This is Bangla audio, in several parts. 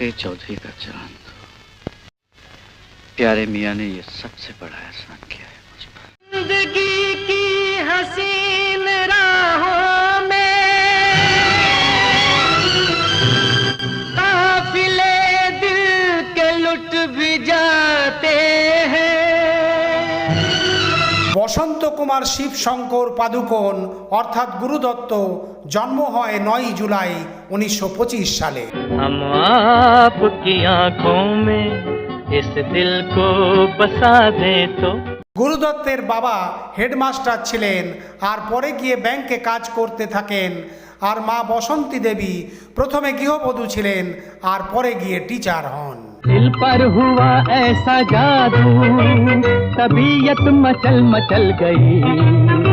वाकई चौधरी का चांद प्यारे मियाँ ने ये सबसे बड़ा एहसान किया है मुझ पर जिंदगी की हसीन राहों में काफिले दिल के लुट भी जाते हैं বসন্ত কুমার শিবশঙ্কর পাদুকোন অর্থাৎ গুরুদত্ত জন্ম হয় নয় জুলাই উনিশশো সালে हम आपकी आंखों में इस दिल को बसा दे तो গুরুদত্তের বাবা হেডমাস্টার ছিলেন আর পরে গিয়ে ব্যাংকে কাজ করতে থাকেন আর মা বসন্তী দেবী প্রথমে গৃহবধূ ছিলেন আর পরে গিয়ে টিচার হন दिल पर हुआ ऐसा जादू तबीयत मचल मचल गई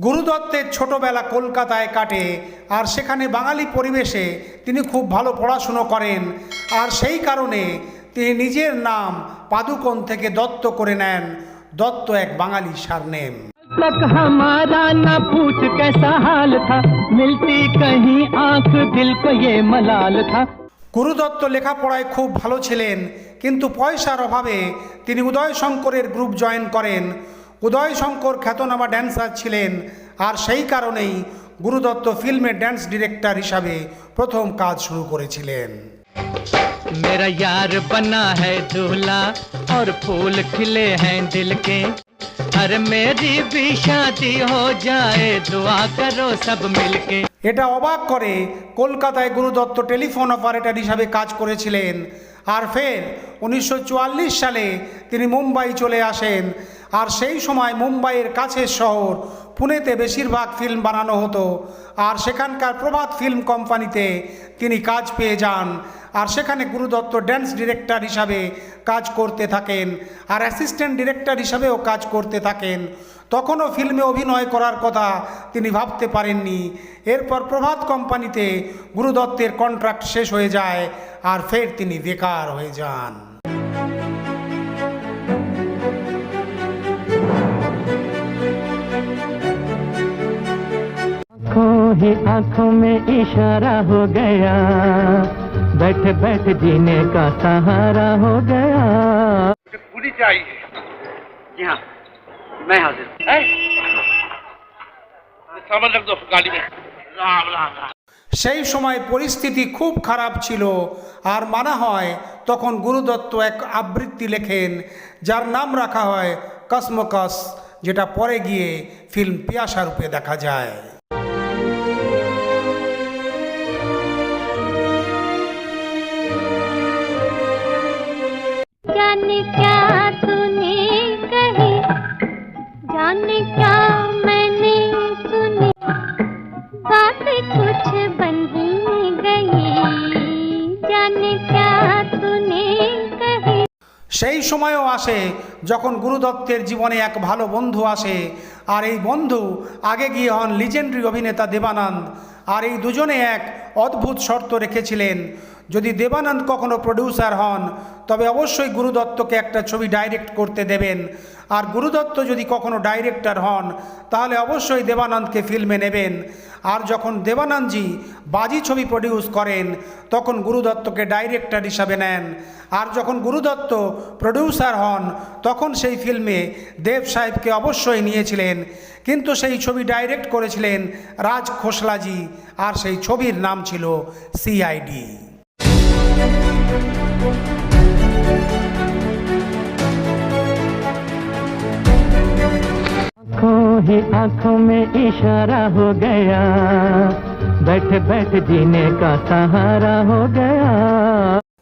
গুরুদত্তের ছোটবেলা কলকাতায় কাটে আর সেখানে বাঙালি পরিবেশে তিনি খুব ভালো পড়াশুনো করেন আর সেই কারণে তিনি নিজের নাম পাদুকোণ থেকে দত্ত করে নেন দত্ত এক বাঙালি সারনেম तक हमारा न पूछ कैसा हाल था मिलती कहीं आंख दिल को ये मलाल था গুরুদত্ত লেখাপড়ায় খুব ভালো ছিলেন কিন্তু পয়সার অভাবে তিনি উদয় শঙ্করের গ্রুপ জয়েন করেন উদয় শঙ্কর খ্যাতনামা ড্যান্সার ছিলেন আর সেই কারণেই গুরুদত্ত ফিল্মের ড্যান্স ডিরেক্টর হিসাবে প্রথম কাজ শুরু করেছিলেন मेरा यार बना है दूल्हा और फूल खिले हैं दिल के अरे मेरी भी शादी हो जाए दुआ करो सब मिलके এটা অবাক করে কলকাতায় গুরুদত্ত টেলিফোন অপারেটর হিসাবে কাজ করেছিলেন আর ফের উনিশশো সালে তিনি মুম্বাই চলে আসেন আর সেই সময় মুম্বাইয়ের কাছের শহর, পুনেতে বেশিরভাগ ফিল্ম বানানো হতো। আর সেখানকার প্রভাত ফিল্ম কোম্পানিতে তিনি কাজ পেয়ে যান। আর সেখানে গুরুদত্ত ড্যান্স ডিরেক্টর হিসাবে কাজ করতে থাকেন। আর অ্যাসিস্ট্যান্ট ডিরেক্টর হিসাবেও কাজ করতে থাকেন। তখনও ফিল্মে অভিনয় করার কথা তিনি ভাবতে পারেননি। এরপর প্রভাত কোম্পানিতে গুরুদত্তের কন্ট্রাক্ট শেষ হয়ে যায় আর ফের তিনি বেকার হয়ে যান। ही आंखों में इशारा हो गया बैठ बैठ जीने का सहारा हो गया पूरी चाहिए जी हाँ मैं हाजिर हूँ। है सामान रख दो गाड़ी में राम राम राम সেই সময় পরিস্থিতি খুব খারাপ ছিল আর মানা হয় তখন গুরুদত্ত এক আবৃত্তি লেখেন যার নাম রাখা হয় কসমকস যেটা পরে গিয়ে ফিল্ম পিয়াসা রূপে দেখা যায় সেই সময়ও আসে যখন গুরুদত্তের জীবনে এক ভালো বন্ধু আসে আর এই বন্ধু আগে গিয়ে হন লিজেন্ডারি অভিনেতা দেবানন্দ। আর এই দুজনে এক অদ্ভুত শর্ত রেখেছিলেন। যদি দেবানন্দ কখনো প্রডিউসার হন, তবে অবশ্যই গুরুদত্তকে একটা ছবি ডাইরেক্ট করতে দেবেন। আর গুরুদত্ত যদি কখনো ডাইরেক্টর হন, তাহলে অবশ্যই দেবানন্দকে ফিল্মে নেবেন। আর যখন দেবানন্দজি বাজি ছবি প্রডিউস করেন, তখন গুরুদত্তকে ডাইরেক্টর হিসাবে নেন। আর যখন গুরুদত্ত প্রডিউসার হন তখন সেই ফিল্মে দেব সাহেবকে অবশ্যই নিয়েছিলেন কিন্তু সেই ছবি ডাইরেক্ট করেছিলেন রাজ খোসলাজি আর সেই ছবির নাম ছিল সিআইডি आंखों ही आंखों में इशारा हो गया बैठ बैठ जीने का सहारा हो गया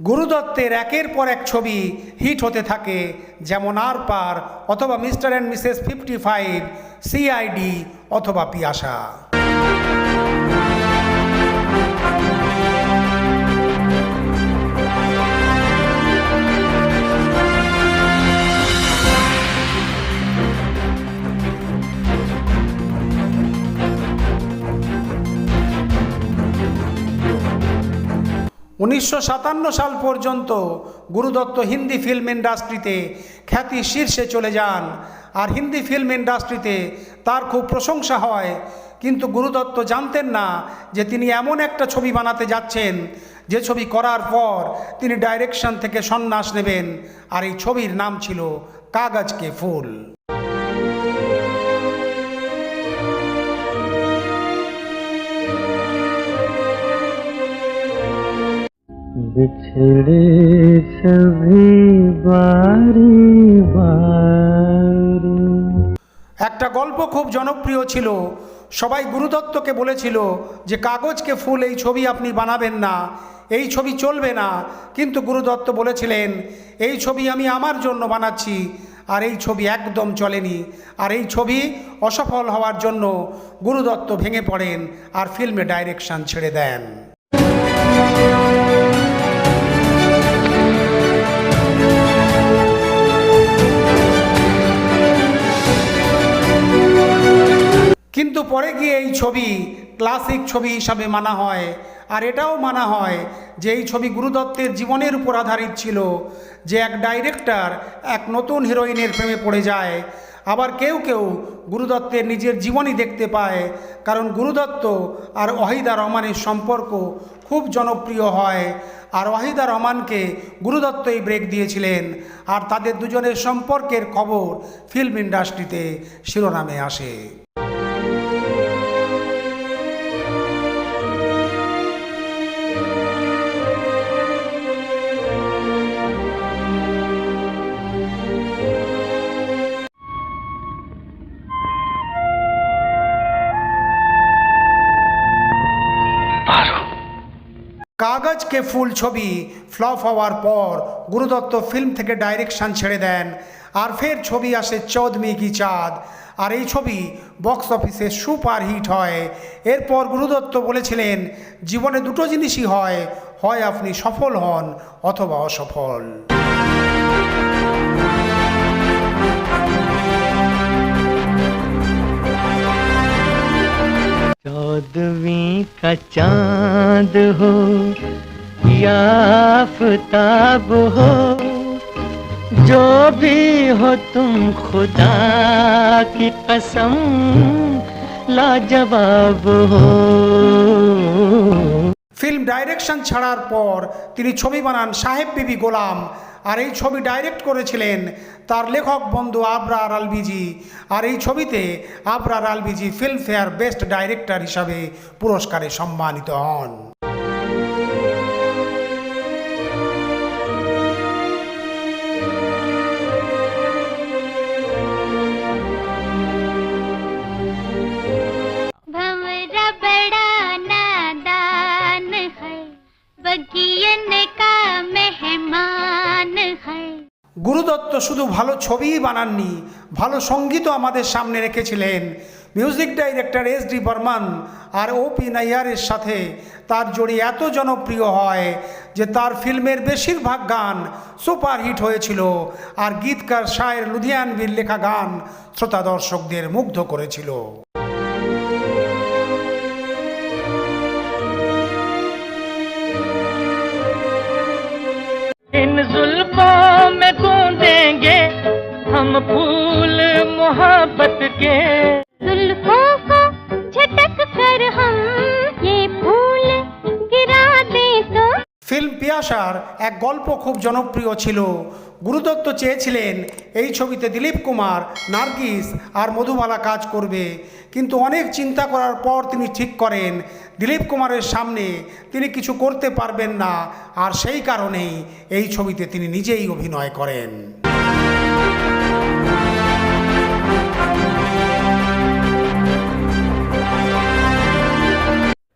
গুরুদত্তের একের পর এক ছবি হিট হতে থাকে, যেমন আর পার অথবা mister and missus fifty five, CID অথবা পিয়াসা। উনিশশো সাতান্ন সাল পর্যন্ত গুরুদত্ত হিন্দি ফিল্ম ইন্ডাস্ট্রিতে খ্যাতি শীর্ষে চলে যান। আর হিন্দি ফিল্ম ইন্ডাস্ট্রিতে তার খুব প্রশংসা হয়। কিন্তু গুরুদত্ত জানতেন না যে তিনি এমন একটা ছবি বানাতে যাচ্ছেন, যে ছবি করার পর তিনি ডাইরেকশন থেকে সন্ন্যাস নেবেন। আর এই ছবির নাম ছিল কাগজকে ফুল। बिछड़े सभी बारी बारी একটা গল্প খুব জনপ্রিয় ছিল সবাই গুরুদত্তকে বলেছিল যে কাগজকে ফুল এই ছবি আপনি বানাবেন না এই ছবি চলবে না কিন্তু গুরুদত্ত বলেছিলেন এই ছবি আমি আমার জন্য বানাচ্ছি আর এই ছবি একদম চলেনি আর এই ছবি অসফল হওয়ার জন্য গুরুদত্ত ভেঙে পড়েন আর ফিল্মে ডাইরেকশন ছেড়ে দেন কিন্তু পরে গিয়ে এই ছবি ক্লাসিক ছবি হিসাবে মানা হয়। আর এটাও মানা হয় যে এই ছবি গুরুদত্তের জীবনের উপর আধারিত ছিল, যে এক ডাইরেক্টর এক নতুন হিরোইনের প্রেমে পড়ে যায়। আবার কেউ কেউ গুরুদত্তের নিজের জীবনই দেখতে পায়, কারণ গুরুদত্ত আর ওয়াহিদা রহমানের সম্পর্ক খুব জনপ্রিয় হয়। আর ওয়াহিদা রহমানকে গুরুদত্তই ব্রেক দিয়েছিলেন। আর তাদের দুজনের সম্পর্কের খবর ফিল্ম ইন্ডাস্ট্রিতে শিরোনামে আসে। কাগজকে ফুল ছবি ফ্লপ হওয়ার পর গুরুদত্ত ফিল্ম থেকে ডাইরেকশন ছেড়ে দেন, আর ফের ছবি আসে চৌদমি কি চাঁদ। আর এই ছবি বক্স অফিসে সুপার হিট হয়। এরপর গুরুদত্ত বলেছিলেন, জীবনে দুটো জিনিসই হয় হয় আপনি সফল হন অথবা অসফল। चौदवीं का चांद हो या आफताब हो जो भी हो तुम खुदा की कसम लाजवाब हो ফিল্ম ডাইরেকশন ছাড়ার পর তিনি ছবি বানান সাহেব বিবি গোলাম আর এই ছবি ডাইরেক্ট করেছিলেন তার লেখক বন্ধু আবরার আলবিজি। আর এই ছবিতে আবরার আলবিজি ফিল্মফেয়ার বেস্ট ডাইরেক্টর হিসাবে পুরস্কারে সম্মানিত হন। শুধু ভালো ছবিই বানাননি, ভালো সঙ্গীতও আমাদের সামনে রেখেছিলেন। Music director S D Burman আর ও পি নাইয়ারের সাথে তার জড়ি এত জনপ্রিয় হয় যে তার ফিল্মের বেশিরভাগ গান সুপারহিট হয়েছিল আর গীতকার শায়ের লুধিয়ানবীর লেখা গান শ্রোতা দর্শকদের মুগ্ধ করেছিল। জুলফা हम फूल मोहब्बत के जुल्फों को झटक कर हम ये फूल गिरा दें तो ফিল্ম পিয়াসার এক গল্প খুব জনপ্রিয় ছিল গুরুদত্ত চেয়েছিলেন এই ছবিতে দিলীপ কুমার নার্গিস আর মধুবালা কাজ করবে কিন্তু অনেক চিন্তা করার পর তিনি ঠিক করেন দিলীপ কুমারের সামনে তিনি কিছু করতে পারবেন না আর সেই কারণেই এই ছবিতে তিনি নিজেই অভিনয় করেন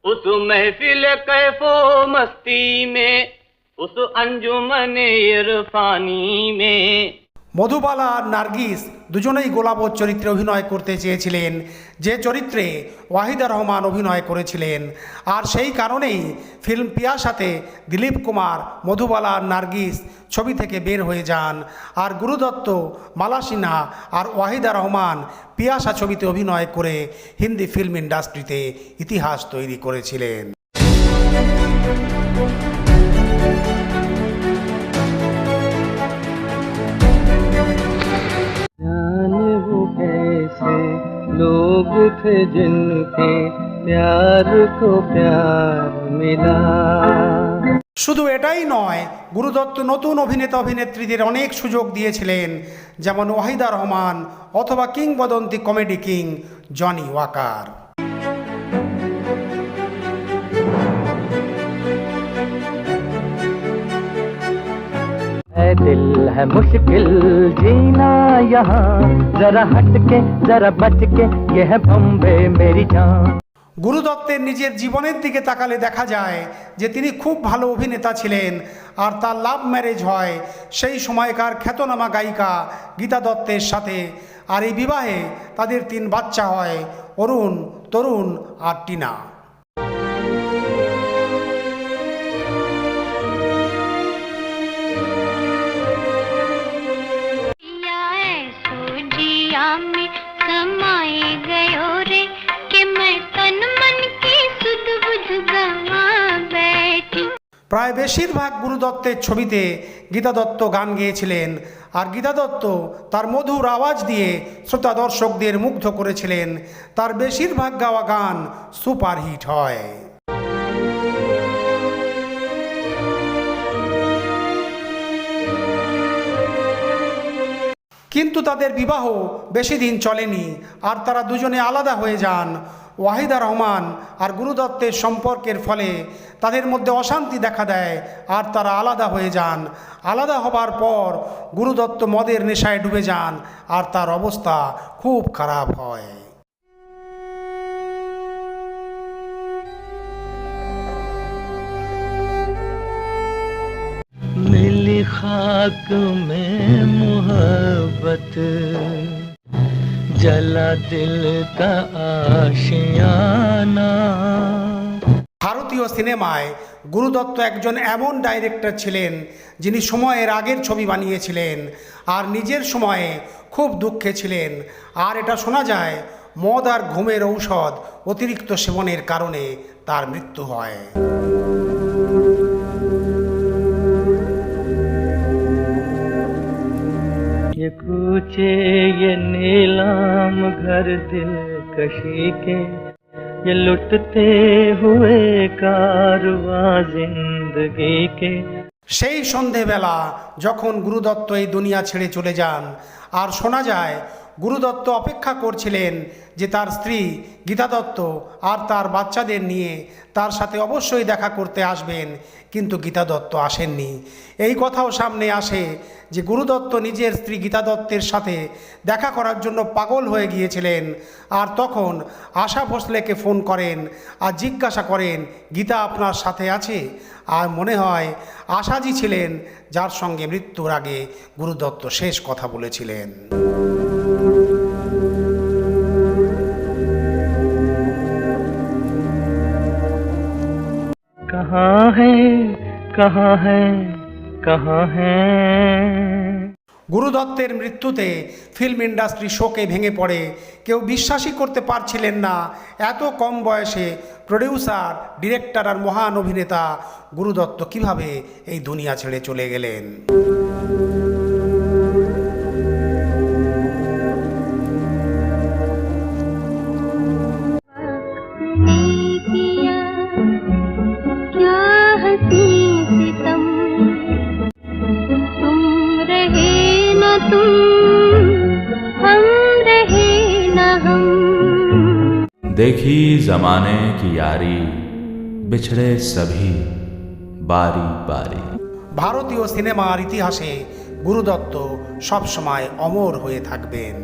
उस महफिल कैफो मस्ती में उस अंजुमन इरफानी में। মধুবালা আর নার্গিস দুজনেই গোলাপত চরিত্রে অভিনয় করতে চেয়েছিলেন, যে চরিত্রে ওয়াহিদা রহমান অভিনয় করেছিলেন। আর সেই কারণেই ফিল্ম পিয়াসাতে দিলীপ কুমার, মধুবালা আর নার্গিস ছবি থেকে বের হয়ে যান। আর গুরুদত্ত, মালা সিনহা আর ওয়াহিদা রহমান পিয়াসা ছবিতে অভিনয় করে হিন্দি ফিল্ম ইন্ডাস্ট্রিতে ইতিহাস তৈরি করেছিলেন। जिनके प्यार को प्यार मिला শুধু এটাই নয় গুরুদত্ত নতুন অভিনেতা অভিনেত্রীদের অনেক সুযোগ দিয়েছিলেন যেমন ওয়াহিদা রহমান অথবা কিংবদন্তি কমেডি কিং জনি ওয়াকার दिल है मुश्किल जीना यहाँ जरा हट के जरा बच के ये है बम्बे मेरी जान গুরুদত্তের নিজের জীবনের দিকে তাকালে দেখা যায় যে তিনি খুব ভালো অভিনেতা ছিলেন আর তার লাভ ম্যারেজ হয় সেই সময়কার খ্যাতনামা গায়িকা গীতা দত্তের সাথে আর এই বিবাহে তাদের তিন বাচ্চা হয় অরুণ তরুণ আর টিনা में समाए गयो रे कि मैं तन मन की सुध बुध गवा बैठी প্রায় বেশিরভাগ গুরুদত্তের ছবিতে গীতা দত্ত গান গেয়েছিলেন আর গীতা দত্ত তার মধুর আওয়াজ দিয়ে শ্রোতা দর্শকদের মুগ্ধ করেছিলেন তার বেশিরভাগ গাওয়া গান সুপারহিট হয় কিন্তু তাদের বিবাহ বেশি দিন চলেনি, আর তারা দুজনে আলাদা হয়ে যান। ওয়াহিদা রহমান আর গুরুদত্তের সম্পর্কের ফলে তাদের মধ্যে অশান্তি দেখা দেয়, আর তারা আলাদা হয়ে যান। আলাদা হবার পর গুরুদত্ত মদের নেশায় ডুবে যান, আর তার অবস্থা খুব খারাপ হয়। खाक में मोहब्बत जला दिल का आशियाना ভারতীয় সিনেমায় গুরুদত্ত একজন এমন ডাইরেক্টর ছিলেন যিনি সময়ের আগের ছবি বানিয়েছিলেন আর নিজের সময়ে খুব দুঃখে ছিলেন আর এটা শোনা যায় মদ আর ঘুমের ঔষধ অতিরিক্ত সেবনের কারণে তার মৃত্যু হয় ये कूचे ये नीलाम घर दिल कशी के ये लुटते हुए कारवा जिंदगी के সেই সন্ধেবেলা যখন গুরুদত্ত এই দুনিয়া ছেড়ে চলে যান আর শোনা যায় গুরুদত্ত অপেক্ষা করছিলেন যে তার স্ত্রী গীতা দত্ত আর তার বাচ্চাদের নিয়ে তার সাথে অবশ্যই দেখা করতে আসবেন, কিন্তু গীতা দত্ত আসেননি। এই কথাও সামনে আসে যে গুরুদত্ত নিজের স্ত্রী গীতা দত্তের সাথে দেখা করার জন্য পাগল হয়ে গিয়েছিলেন আর তখন আশা ভোসলেকে ফোন করেন আর জিজ্ঞাসা করেন, গীতা আপনার সাথে আছে? আর মনে হয় আশাজি ছিলেন যার সঙ্গে মৃত্যুর আগে গুরুদত্ত শেষ কথা বলেছিলেন। কাহা হ্যাঁ কাহা হ্যাঁ গুরুদত্তের মৃত্যুতে ফিল্ম ইন্ডাস্ট্রি শোকে ভেঙে পড়ে। কেউ বিশ্বাসই করতে পারছিলেন না। এত কম বয়সে প্রডিউসার ডিরেক্টর আর মহান অভিনেতা গুরুদত্ত কীভাবে এই দুনিয়া ছেড়ে চলে গেলেন? देखी जमाने की यारी बिछड़े सभी बारी बारी ভারতীয় সিনেমার ইতিহাসে গুরুদত্ত সবসময় অমর হয়ে থাকবেন